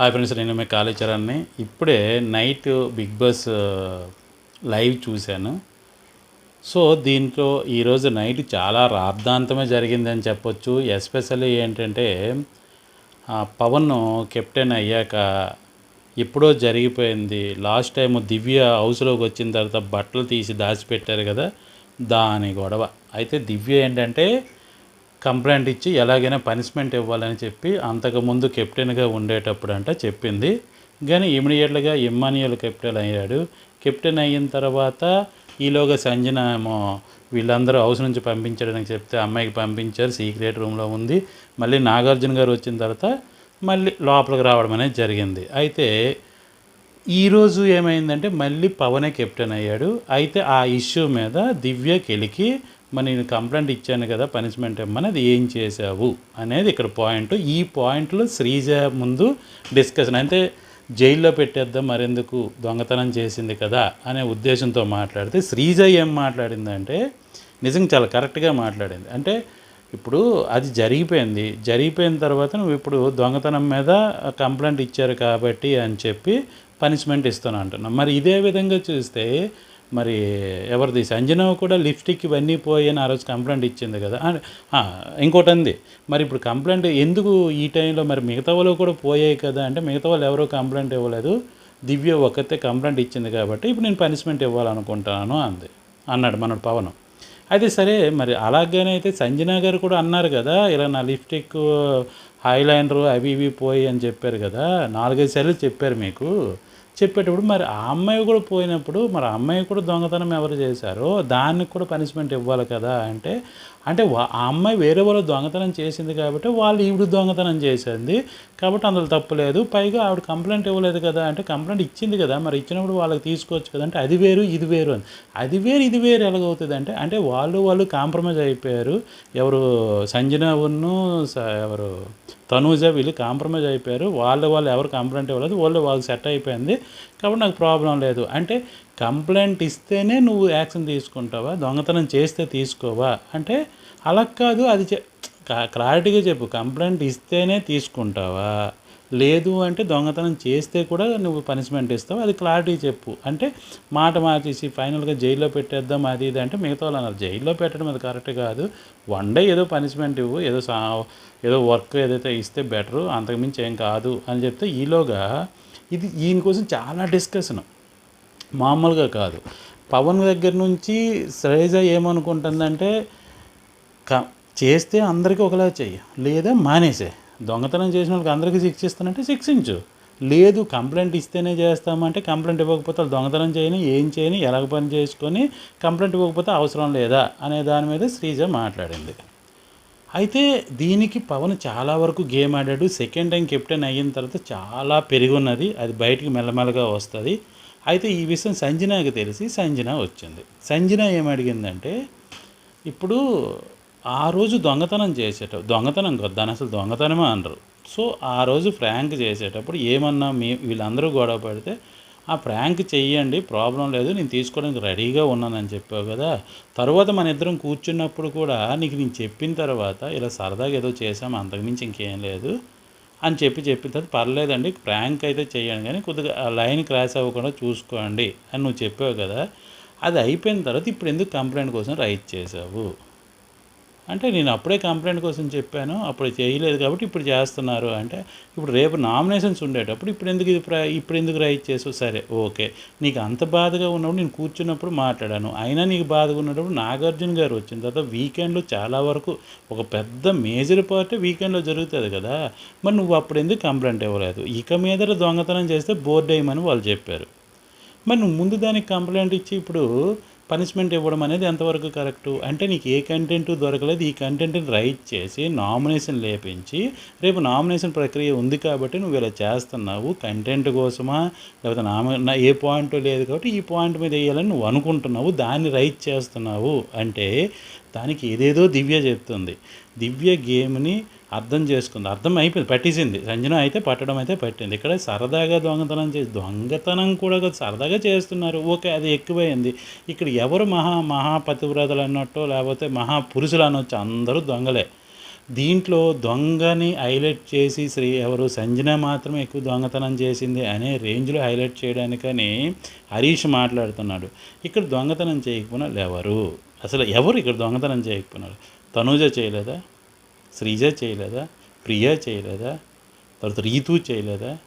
Hi friends నేను మీ కాళీచరణ్ని ఇప్పుడే నైట్ బిగ్ బాస్ లైవ్ చూశాను. సో దీంట్లో ఈరోజు నైట్ చాలా రాద్ధాంతమే జరిగిందని చెప్పొచ్చు. ఎస్పెషల్లీ ఏంటంటే ఆ, పవన్ కెప్టెన్ అయ్యాక ఎప్పుడో జరిగిపోయింది. లాస్ట్ టైం దివ్య హౌస్లోకి వచ్చిన తర్వాత బట్టలు తీసి దాచిపెట్టారు కదా దాని గొడవ. అయితే దివ్య ఏంటంటే కంప్లైంట్ ఇచ్చి ఎలాగైనా పనిష్మెంట్ ఇవ్వాలని చెప్పి అంతకుముందు కెప్టెన్గా ఉండేటప్పుడు అంట చెప్పింది. కానీ ఇమీడియట్గా ఇమ్మానియల్ కెప్టెన్ అయ్యాడు. కెప్టెన్ అయిన తర్వాత ఈలోగా సంజన ఏమో వీళ్ళందరూ హౌస్ నుంచి పంపించడానికి చెప్తే అమ్మాయికి పంపించారు. సీక్రెట్ రూమ్లో ఉంది. మళ్ళీ నాగార్జున గారు వచ్చిన తర్వాత మళ్ళీ లోపలికి రావడం అనేది జరిగింది. అయితే ఈరోజు ఏమైందంటే మళ్ళీ పవనే కెప్టెన్ అయ్యాడు. అయితే ఆ ఇష్యూ మీద దివ్య కెలికి మరి నేను కంప్లైంట్ ఇచ్చాను కదా పనిష్మెంట్ ఇమ్మని అది ఏం చేశావు అనేది ఇక్కడ పాయింట్ ఈ పాయింట్లో శ్రీజ ముందు డిస్కషన్ అంటే జైల్లో పెట్టేద్దాం మరెందుకు దొంగతనం చేసింది కదా అనే ఉద్దేశంతో మాట్లాడితే శ్రీజ ఏం మాట్లాడిందంటే నిజంగా చాలా కరెక్ట్గా మాట్లాడింది. అంటే ఇప్పుడు అది జరిగిపోయింది. జరిగిపోయిన తర్వాత నువ్వు ఇప్పుడు దొంగతనం మీద కంప్లైంట్ ఇచ్చారు కాబట్టి అని చెప్పి పనిష్మెంట్ ఇస్తాను అంటున్నాం మరి ఇదే విధంగా చూస్తే మరి ఎవరిది సంజన కూడా లిప్స్టిక్ ఇవన్నీ పోయని అని ఆ రోజు కంప్లైంట్ ఇచ్చింది కదా. ఇంకోటి అంది మరి ఇప్పుడు కంప్లైంట్ ఎందుకు ఈ టైంలో మరి మిగతా వాళ్ళు కూడా పోయాయి కదా అంటే మిగతా వాళ్ళు ఎవరో కంప్లైంట్ ఇవ్వలేదు. దివ్య ఒక్కతే కంప్లైంట్ ఇచ్చింది కాబట్టి ఇప్పుడు నేను పనిష్మెంట్ ఇవ్వాలనుకుంటాను అంది. అన్నాడు మనడు పవన్. అయితే సరే మరి అలాగనే అయితే సంజన గారు కూడా అన్నారు కదా ఇలా నా లిప్స్టిక్ హైలైనరు అవి ఇవి పోయి అని చెప్పారు కదా నాలుగైదు సార్లు చెప్పారు మీకు. చెప్పేటప్పుడు మరి ఆ అమ్మాయి కూడా పోయినప్పుడు మరి ఆ అమ్మాయి కూడా దొంగతనం ఎవరు చేశారో దానికి కూడా పనిష్మెంట్ ఇవ్వాలి కదా అంటే అంటే ఆ అమ్మాయి వేరే వాళ్ళు దొంగతనం చేసింది కాబట్టి వాళ్ళు ఈవిడ దొంగతనం చేసింది కాబట్టి అందులో తప్పు లేదు. పైగా ఆవిడ కంప్లైంట్ ఇవ్వలేదు కదా అంటే కంప్లైంట్ ఇచ్చింది కదా మరి ఇచ్చినప్పుడు వాళ్ళకి తీసుకోవచ్చు కదా అంటే అది వేరు ఇది వేరు అని. అది వేరు ఇది వేరు ఎలాగవుతుంది అంటే అంటే వాళ్ళు వాళ్ళు కాంప్రమైజ్ అయిపోయారు. ఎవరు సంజనా ఉన్ను స- ఎవరు తనూజ వీళ్ళు కాంప్రమైజ్ అయిపోయారు. వాళ్ళు వాళ్ళు ఎవరు కంప్లైంట్ ఇవ్వలేదు. వాళ్ళు వాళ్ళు సెట్ అయిపోయింది. కాబట్టి నాకు ప్రాబ్లం లేదు. అంటే కంప్లైంట్ ఇస్తేనే నువ్వు యాక్షన్ తీసుకుంటావా? దొంగతనం చేస్తే తీసుకోవా? అంటే అలా కాదు. అది క్లారిటీగా చెప్పు. కంప్లైంట్ ఇస్తేనే తీసుకుంటావా? లేదు అంటే దొంగతనం చేస్తే కూడా నువ్వు పనిష్మెంట్ ఇస్తావు. అది క్లారిటీ చెప్పు. అంటే మాట మార్చేసి ఫైనల్గా జైల్లో పెట్టేద్దాం అది ఇది అంటే మిగతా వాళ్ళు అన్నారు. జైల్లో పెట్టడం అది కరెక్ట్ కాదు. వన్ డే ఏదో పనిష్మెంట్ ఇవ్వు ఏదో సా ఏదో వర్క్ ఏదైతే ఇస్తే బెటరు అంతకుమించి ఏం కాదు అని చెప్తే ఈలోగా ఇది ఈయన కోసం చాలా డిస్కషన్ మామూలుగా కాదు. పవన్ దగ్గర నుంచి శ్రేజ ఏమనుకుంటుందంటే క చేస్తే అందరికీ ఒకలా చెయ్యి. లేదా మానేసే. దొంగతనం చేసిన వాళ్ళకి అందరికీ శిక్షిస్తానంటే శిక్షించు. లేదు కంప్లైంట్ ఇస్తేనే చేస్తామంటే కంప్లైంట్ ఇవ్వకపోతే దొంగతనం చేయని ఏం చేయని ఎలాగ పని చేసుకొని కంప్లైంట్ ఇవ్వకపోతే అవసరం లేదా అనే దాని మీద శ్రీజ మాట్లాడింది. అయితే దీనికి పవన్ చాలా వరకు గేమ్ ఆడాడు. సెకండ్ టైం కెప్టెన్ అయిన తర్వాత చాలా పెరుగున్నది. అది బయటికి మెల్లమెల్లగా వస్తుంది. అయితే ఈ విషయం సంజనాకి తెలిసి సంజన వచ్చింది. సంజన ఏమడిగిందంటే ఇప్పుడు ఆ రోజు దొంగతనం చేసేటప్పుడు దొంగతనం కాదు దాని అసలు దొంగతనమే అనరు. సో ఆ రోజు ఫ్రాంక్ చేసేటప్పుడు ఏమన్నా మీ వీళ్ళందరూ గొడవ పడితే ఆ ప్రాంక్ చెయ్యండి ప్రాబ్లం లేదు నేను తీసుకోవడానికి రెడీగా ఉన్నానని చెప్పావు కదా తర్వాత మన ఇద్దరం కూర్చున్నప్పుడు కూడా నీకు నేను చెప్పిన తర్వాత ఇలా సరదాగా ఏదో చేసాము అంతకుమించి ఇంకేం లేదు అని చెప్పి చెప్పిన తర్వాత పర్లేదండి ప్రాంక్ అయితే చేయండి కానీ కొద్దిగా ఆ లైన్ క్రాస్ అవ్వకుండా చూసుకోండి అని నువ్వు చెప్పావు కదా అది అయిపోయిన తర్వాత ఇప్పుడు ఎందుకు కంప్లైంట్ కోసం రైట్ చేసావు? అంటే నేను అప్పుడే కంప్లైంట్ కోసం చెప్పాను అప్పుడు చేయలేదు కాబట్టి ఇప్పుడు చేస్తున్నారు అంటే ఇప్పుడు రేపు నామినేషన్స్ ఉండేటప్పుడు ఇప్పుడు ఎందుకు ఇది ఇప్పుడు ఎందుకు రైట్ చేసావు? సరే ఓకే. నీకు అంత బాధగా ఉన్నప్పుడు నేను కూర్చున్నప్పుడు మాట్లాడాను. అయినా నీకు బాధగా ఉన్నప్పుడు నాగార్జున గారు వచ్చిన తర్వాత వీకెండ్లో చాలా వరకు ఒక పెద్ద మేజర్ పార్టీ వీకెండ్లో జరుగుతుంది కదా మరి నువ్వు అప్పుడు ఎందుకు కంప్లైంట్ ఇవ్వలేదు? ఇక మీద దొంగతనం చేస్తే బోర్డు వేయమని వాళ్ళు చెప్పారు. మరి నువ్వు ముందు దానికి కంప్లైంట్ ఇచ్చి ఇప్పుడు పనిష్మెంట్ ఇవ్వడం అనేది ఎంతవరకు కరెక్టు? అంటే నీకు ఏ కంటెంట్ దొరకలేదు ఈ కంటెంట్ని రైట్ చేసి నామినేషన్ లేపించి రేపు నామినేషన్ ప్రక్రియ ఉంది కాబట్టి నువ్వు ఇలా చేస్తున్నావు కంటెంట్ కోసమా? లేకపోతే నామ ఏ పాయింట్ లేదు కాబట్టి ఈ పాయింట్ మీద వేయాలని నువ్వు అనుకుంటున్నావు దాన్ని రైట్ చేస్తున్నావు. అంటే దానికి ఏదేదో దివ్య చెప్తుంది. దివ్య గేమ్ని అర్థం చేసుకుంది. అర్థం అయిపోయింది. పట్టేసింది. సంజన అయితే పట్టడం అయితే పట్టింది. ఇక్కడ సరదాగా దొంగతనం చేసి దొంగతనం కూడా సరదాగా చేస్తున్నారు. ఓకే అది ఎక్కువైంది. ఇక్కడ ఎవరు మహా మహాపతివ్రతలు అన్నట్టు లేకపోతే మహాపురుషులు అనొచ్చు అందరూ దొంగలే. దీంట్లో దొంగని హైలైట్ చేసి శ్రీ ఎవరు సంజన మాత్రమే ఎక్కువ దొంగతనం చేసింది అనే రేంజ్లో హైలైట్ చేయడానికని హరీష్ మాట్లాడుతున్నాడు. ఇక్కడ దొంగతనం చేయకపోయినా ఎవరు? అసలు ఎవరు ఇక్కడ దొంగతనం చేయకపోయినారు? తనూజ చేయలేదా? శ్రీజ చేయలేదా? ప్రియ చేయలేదా? తర్వాత రీతు చేయలేదా?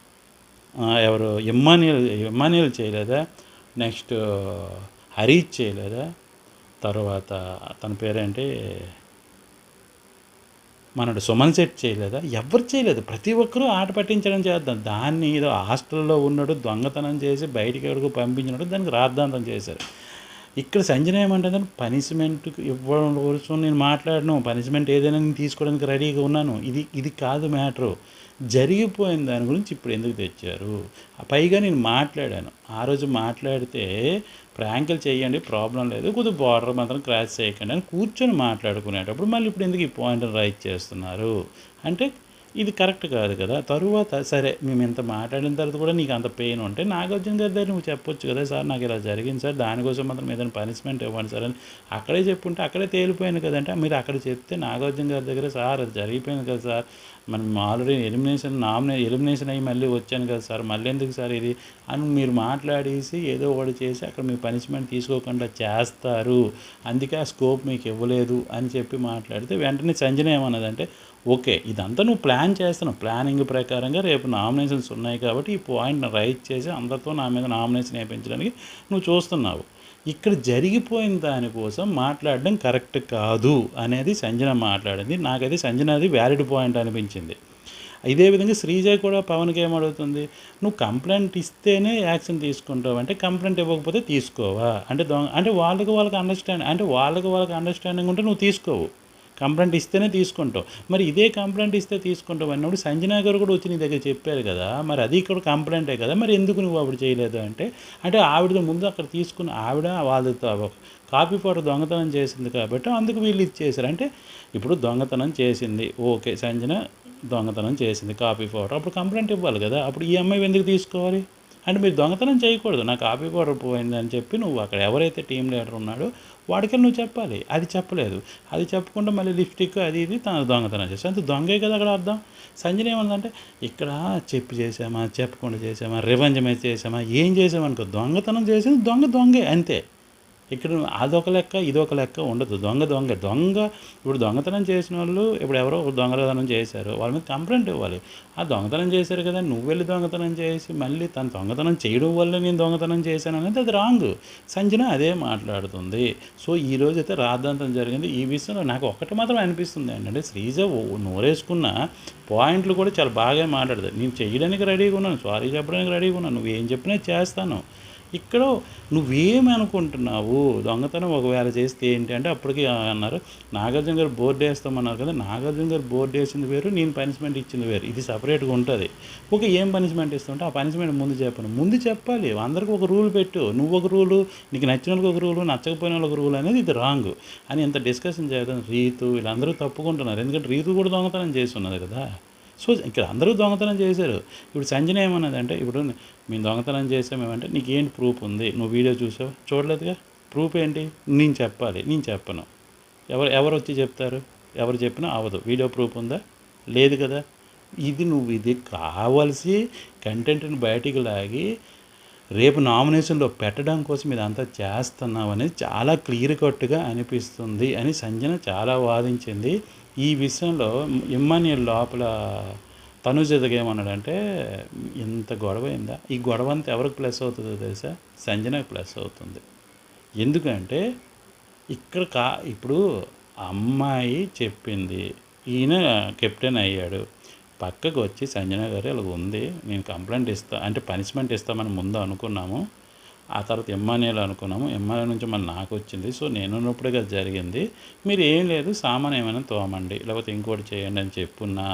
ఎవరు? ఇమ్మానియల్ ఇమ్మానియల్ చేయలేదా? నెక్స్ట్ హరీష్ చేయలేదా? తర్వాత తన పేరేంటి? మనడు సుమన్ సెట్ చేయలేదా? ఎవరు చేయలేదు. ప్రతి ఒక్కరూ ఆట పట్టించడం చేద్దాం. దాన్ని ఏదో హాస్టల్లో ఉన్నాడు దొంగతనం చేసి బయటికి ఎవరికి పంపించినట్టు దానికి రాద్ధాంతం చేశారు. ఇక్కడ సంజన ఏమంటే పనిష్మెంట్ ఇవ్వడం కోసం నేను మాట్లాడను. పనిష్మెంట్ ఏదైనా నేను తీసుకోవడానికి రెడీగా ఉన్నాను. ఇది ఇది కాదు మ్యాటరు జరిగిపోయిన దాని గురించి ఇప్పుడు ఎందుకు తెచ్చారు? పైగా నేను మాట్లాడాను. ఆ రోజు మాట్లాడితే ప్రాంకులు చేయండి ప్రాబ్లం లేదు. కొద్దిగా బార్డర్ మాత్రం క్రాస్ చేయకండి అని కూర్చొని మాట్లాడుకునేటప్పుడు మళ్ళీ ఇప్పుడు ఎందుకు ఈ పాయింట్ రైట్ చేస్తున్నారు? అంటే ఇది కరెక్ట్ కాదు కదా. తరువాత సరే మేము ఇంత మాట్లాడిన తర్వాత కూడా నీకు అంత పెయిన్ ఉంటే నాగార్జున గారి దగ్గర నువ్వు చెప్పొచ్చు కదా సార్ నాకు ఇలా జరిగింది సార్ దానికోసం మాత్రం ఏదైనా పనిష్మెంట్ ఇవ్వండి సార్ అని అక్కడే చెప్పుంటే అక్కడే తేలిపోయింది కదంటే మీరు అక్కడ చెప్తే నాగార్జున గారి దగ్గర సార్ అది జరిగిపోయింది కదా సార్ మనం ఆల్రెడీ ఎలిమినేషన్ నామినే ఎలిమినేషన్ అయ్యి మళ్ళీ వచ్చాను కదా సార్ మళ్ళీ ఎందుకు సార్ ఇది? అని మీరు మాట్లాడేసి ఏదో ఒకటి చేసి అక్కడ మీ పనిష్మెంట్ తీసుకోకుండా చేస్తారు. అందుకే ఆ స్కోప్ మీకు ఇవ్వలేదు అని చెప్పి మాట్లాడితే వెంటనే సంజన ఏమన్నదంటే ఓకే ఇదంతా నువ్వు ప్లాన్ చేస్తున్నావు. ప్లానింగ్ ప్రకారంగా రేపు నామినేషన్స్ ఉన్నాయి కాబట్టి ఈ పాయింట్ని రైట్ చేసి అందరితో నా మీద నామినేషన్ వేయించడానికి నువ్వు చూస్తున్నావు. ఇక్కడ జరిగిపోయిన దానికోసం మాట్లాడడం కరెక్ట్ కాదు అనేది సంజన మాట్లాడింది. నాకైతే సంజనది వ్యాలిడ్ పాయింట్ అనిపించింది. ఇదే విధంగా శ్రీజ కూడా పవన్కి ఏమడుగుతుంది నువ్వు కంప్లైంట్ ఇస్తేనే యాక్షన్ తీసుకుంటావు. అంటే కంప్లైంట్ ఇవ్వకపోతే తీసుకోవా? అంటే దొంగ అంటే వాళ్ళకి వాళ్ళకి అండర్స్టాండ్ అంటే వాళ్ళకి వాళ్ళకి అండర్స్టాండింగ్ ఉంటే నువ్వు తీసుకోవు. కంప్లైంట్ ఇస్తేనే తీసుకుంటావు. మరి ఇదే కంప్లైంట్ ఇస్తే తీసుకుంటావు అన్నప్పుడు సంజనా గారు కూడా వచ్చి నీ దగ్గర చెప్పారు కదా మరి అది ఇక్కడ కంప్లైంటే కదా మరి ఎందుకు నువ్వు అప్పుడు చేయలేదు అంటే అంటే ఆవిడ ముందు అక్కడ తీసుకున్న ఆవిడ వాళ్ళతో కాపీ పౌడర్ దొంగతనం చేసింది కాబట్టి అందుకు వీళ్ళు ఇచ్చేసారు అంటే ఇప్పుడు దొంగతనం చేసింది. ఓకే సంజన దొంగతనం చేసింది కాపీ పౌడర్ అప్పుడు కంప్లైంట్ ఇవ్వాలి కదా. అప్పుడు ఈ అమ్మాయి ఎందుకు తీసుకోవాలి? అండ్ మీరు దొంగతనం చేయకూడదు. నాకు కాపీ కూడా పోయింది అని చెప్పి నువ్వు అక్కడ ఎవరైతే టీం లీడర్ ఉన్నాడో వాడికి నువ్వు చెప్పాలి. అది చెప్పలేదు. అది చెప్పకుండా మళ్ళీ లిప్స్టిక్ అది ఇది తన దొంగతనం చేసి అంత దొంగే కదా అక్కడ అర్థం? సంజన ఏమందంటే ఇక్కడ చెప్పి చేసామా చెప్పకుండా చేసామా రివెంజ్ మీద చేసామా ఏం చేసామనుకో దొంగతనం చేసింది దొంగ దొంగే అంతే. ఇక్కడ అదొక లెక్క ఇదొక లెక్క ఉండదు. దొంగ దొంగ. దొంగ ఇప్పుడు దొంగతనం చేసిన వాళ్ళు ఇప్పుడు ఎవరో దొంగతనం చేశారు. వాళ్ళ మీద కంప్లైంట్ ఇవ్వాలి. ఆ దొంగతనం చేశారు కదా నువ్వు వెళ్ళి దొంగతనం చేసి మళ్ళీ తను దొంగతనం చేయడం వల్ల నేను దొంగతనం చేశాను అనేది అది రాంగ్. సంజన అదే మాట్లాడుతుంది. సో ఈ రోజు అయితే రాద్ధాంతం జరిగింది. ఈ విషయంలో నాకు ఒకటి మాత్రం అనిపిస్తుంది ఏంటంటే శ్రీజ నోరేసుకున్న పాయింట్లు కూడా చాలా బాగా మాట్లాడదు నేను చేయడానికి రెడీగా ఉన్నాను. సారీ చెప్పడానికి రెడీగా ఉన్నాను. నువ్వు ఏం చెప్పినా చేస్తాను. ఇక్కడ నువ్వేమి అనుకుంటున్నావు? దొంగతనం ఒకవేళ చేస్తే ఏంటి అంటే అప్పటికి అన్నారు నాగార్జున గారు బోర్డు వేస్తామన్నారు కదా నాగార్జున గారు బోర్డు వేసింది వేరు నేను పనిష్మెంట్ ఇచ్చింది వేరు. ఇది సపరేట్గా ఉంటుంది. ఓకే ఏం పనిష్మెంట్ ఇస్తుంటే ఆ పనిష్మెంట్ ముందు చెప్పను. ముందు చెప్పాలి అందరికీ ఒక రూల్ పెట్టు. నువ్వు ఒక రూలు నీకు నచ్చిన వాళ్ళకి ఒక రూలు నచ్చకపోయిన వాళ్ళకి రూల్ అనేది ఇది రాంగ్. అని ఎంత డిస్కషన్ చేద్దాం. రీతు వీళ్ళందరూ తప్పుకుంటున్నారు. ఎందుకంటే రీతు కూడా దొంగతనం చేస్తున్నది కదా. సో ఇక్కడ అందరూ దొంగతనం చేశారు. ఇప్పుడు సంజన ఏమన్నదంటే ఇప్పుడు మేము దొంగతనం చేసామేమంటే నీకు ఏంటి ప్రూఫ్ ఉంది? నువ్వు వీడియో చూసావు? చూడలేదుగా. ప్రూఫ్ ఏంటి? నేను చెప్పాలి నేను చెప్పను. ఎవరు ఎవరు వచ్చి చెప్తారు? ఎవరు చెప్పినా అవ్వదు. వీడియో ప్రూఫ్ ఉందా? లేదు కదా. ఇది నువ్వు ఇది కావాల్సి కంటెంట్ని బయటికి లాగి రేపు నామినేషన్లో పెట్టడం కోసం ఇదంతా చేస్తున్నావు అనేది చాలా క్లియర్ కట్గా అనిపిస్తుంది అని సంజన చాలా వాదించింది. ఈ విషయంలో ఇమ్మాన్యుల్ లోపల తను ఏమన్నాడంటే ఇంత గొడవ అయిందా? ఈ గొడవ అంతా ఎవరికి ప్లస్ అవుతుందో తెలుసా? సంజనకు ప్లస్ అవుతుంది. ఎందుకంటే ఇక్కడ కా ఇప్పుడు అమ్మాయి చెప్పింది. ఈయన కెప్టెన్ అయ్యాడు. పక్కకు వచ్చి సంజన గారు ఇలా ఉంది నేను కంప్లైంట్ ఇస్తా అంటే పనిష్మెంట్ ఇస్తామని ముందు అనుకున్నాము. ఆ తర్వాత ఎమ్మానేలు అనుకున్నాము. ఎంఆర్ఏ నుంచి మళ్ళీ నాకు వచ్చింది. సో నేను ఉన్నప్పుడే కదా జరిగింది. మీరు ఏం లేదు సామాన్ ఏమైనా తోమండి లేకపోతే ఇంకోటి చేయండి అని చెప్పున్నా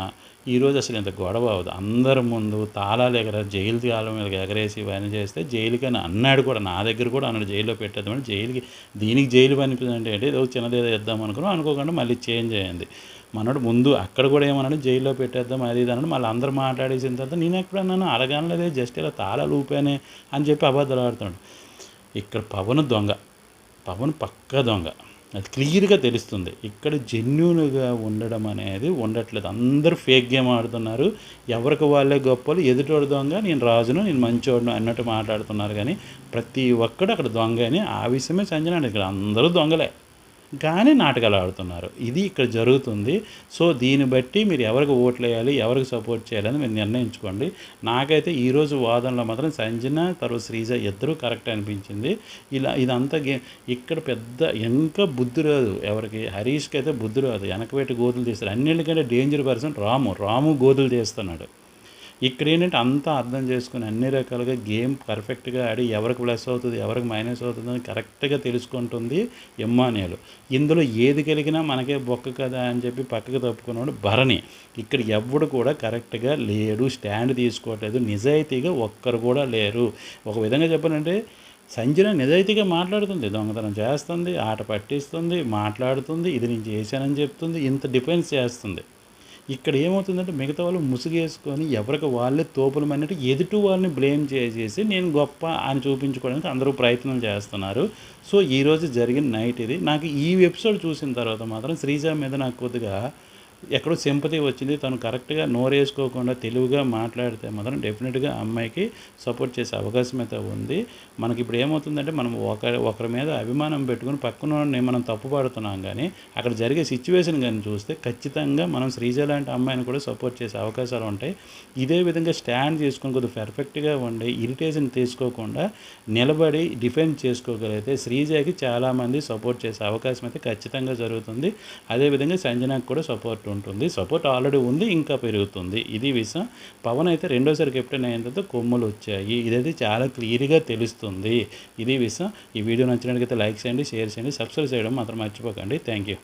ఈరోజు అసలు ఇంత గొడవ అవ్వదు. అందరి ముందు తాళాలు ఎగర జైలు తాళం మీద ఎగరేసి పని చేస్తే జైలుకి అని అన్నాడు కూడా నా దగ్గర కూడా అన్నాడు జైల్లో పెట్టేద్దామని జైలుకి దీనికి జైలు పనిపిందంటే ఏంటి ఏదో చిన్నదేదో ఇద్దాం అనుకున్నాం అనుకోకుండా మళ్ళీ చేంజ్ అయ్యింది మనోడు ముందు అక్కడ కూడా ఏమన్నాడు జైల్లో పెట్టేద్దాం అది ఇది అన్నాడు మళ్ళీ అందరూ మాట్లాడేసిన తర్వాత నేను ఎప్పుడు అన్నాను అడగనలేదే జస్ట్ ఇలా తాళాలు ఊపానే అని చెప్పి అబద్ధాలు ఆడుతున్నాడు ఇక్కడ పవన్ దొంగ పవన్ పక్క దొంగ. అది క్లియర్గా తెలుస్తుంది. ఇక్కడ జెన్యున్గా ఉండడం అనేది ఉండట్లేదు. అందరూ ఫేక్ గేమ్ ఆడుతున్నారు. ఎవరికి వాళ్ళే గొప్పలు? ఎదుటోడు దొంగ నేను రాజును నేను మంచోడును అన్నట్టు మాట్లాడుతున్నారు కానీ ప్రతి ఒక్కడు అక్కడ దొంగ అని ఆ విషయమే సంజన ఇక్కడ అందరూ దొంగలే. కానీ నాటకాలు ఆడుతున్నారు. ఇది ఇక్కడ జరుగుతుంది. సో దీన్ని బట్టి మీరు ఎవరికి ఓట్లు వేయాలి ఎవరికి సపోర్ట్ చేయాలని మీరు నిర్ణయించుకోండి. నాకైతే ఈరోజు వాదనలో మాత్రం సంజన తర్వాత శ్రీజ ఇద్దరూ కరెక్ట్ అనిపించింది. ఇలా ఇదంతా గే ఇక్కడ పెద్ద ఇంకా బుద్ధి రాదు ఎవరికి. హరీష్కి అయితే బుద్ధి రాదు. వెనక పెట్టి గోతులు తీస్తారు. అన్నింటికంటే డేంజర్ పర్సన్ రాము. రాము గోతులు తీస్తున్నాడు. ఇక్కడ ఏంటంటే అంతా అర్థం చేసుకుని అన్ని రకాలుగా గేమ్ పర్ఫెక్ట్గా ఆడి ఎవరికి ప్లస్ అవుతుంది ఎవరికి మైనస్ అవుతుంది అని కరెక్ట్గా తెలుసుకుంటుంది ఎమ్మానియాలు ఇందులో ఏది కలిగినా మనకే బొక్క కదా అని చెప్పి పక్కకు తప్పుకున్నాడు భరణి. ఇక్కడ ఎవడు కూడా కరెక్ట్గా లేడు స్టాండ్ తీసుకోవట్లేదు నిజాయితీగా ఒక్కరు కూడా లేరు. ఒక విధంగా చెప్పాలంటే సంజన నిజాయితీగా మాట్లాడుతుంది దొంగతనం చేస్తుంది ఆట పట్టిస్తుంది మాట్లాడుతుంది ఇది నేను చేశానని చెప్తుంది ఇంత డిఫెన్స్ చేస్తుంది. ఇక్కడ ఏమవుతుందంటే మిగతా వాళ్ళు ముసుగేసుకొని ఎవరికి వాళ్ళే తోపులు అన్నట్టు ఎదుటి వాళ్ళని బ్లేమ్ చేసేసి నేను గొప్ప అని చూపించుకోవడానికి అందరూ ప్రయత్నం చేస్తున్నారు. సో ఈరోజు జరిగిన నైట్ ఇది. నాకు ఈ ఎపిసోడ్ చూసిన తర్వాత మాత్రం శ్రీజ మీద నాకు కొద్దిగా ఎక్కడో సింపతి వచ్చింది. తను కరెక్ట్గా నోరేసుకోకుండా తెలివిగా మాట్లాడితే మాత్రం డెఫినెట్గా అమ్మాయికి సపోర్ట్ చేసే అవకాశం అయితే ఉంది. మనకి ఇప్పుడు ఏమవుతుందంటే మనం ఒక ఒకరి మీద అభిమానం పెట్టుకుని పక్కన వాడిని మనం తప్పుపడుతున్నాం కానీ అక్కడ జరిగే సిచ్యువేషన్ కానీ చూస్తే ఖచ్చితంగా మనం శ్రీజ లాంటి అమ్మాయిని కూడా సపోర్ట్ చేసే అవకాశాలు ఉంటాయి. ఇదే విధంగా స్టాండ్ చేసుకుని కొద్దిగా పర్ఫెక్ట్గా ఉండి ఇరిటేషన్ తీసుకోకుండా నిలబడి డిఫెండ్ చేసుకోగలిగితే శ్రీజకి చాలామంది సపోర్ట్ చేసే అవకాశం అయితే ఖచ్చితంగా జరుగుతుంది. అదేవిధంగా సంజనాకి కూడా సపోర్ట్. ఉంటుంది సపోర్ట్ ఆల్రెడీ ఉంది ఇంకా పెరుగుతుంది. ఇది విషయం. పవన్ అయితే రెండోసారి కెప్టెన్ అయిన తర్వాత కొమ్ములు వచ్చాయి. ఇదైతే చాలా క్లియర్గా తెలుస్తుంది. ఇది విషయం. ఈ వీడియో నచ్చినట్టుగా లైక్ చేయండి షేర్ చేయండి సబ్స్క్రైబ్ చేయడం మాత్రం మర్చిపోకండి. Thank you.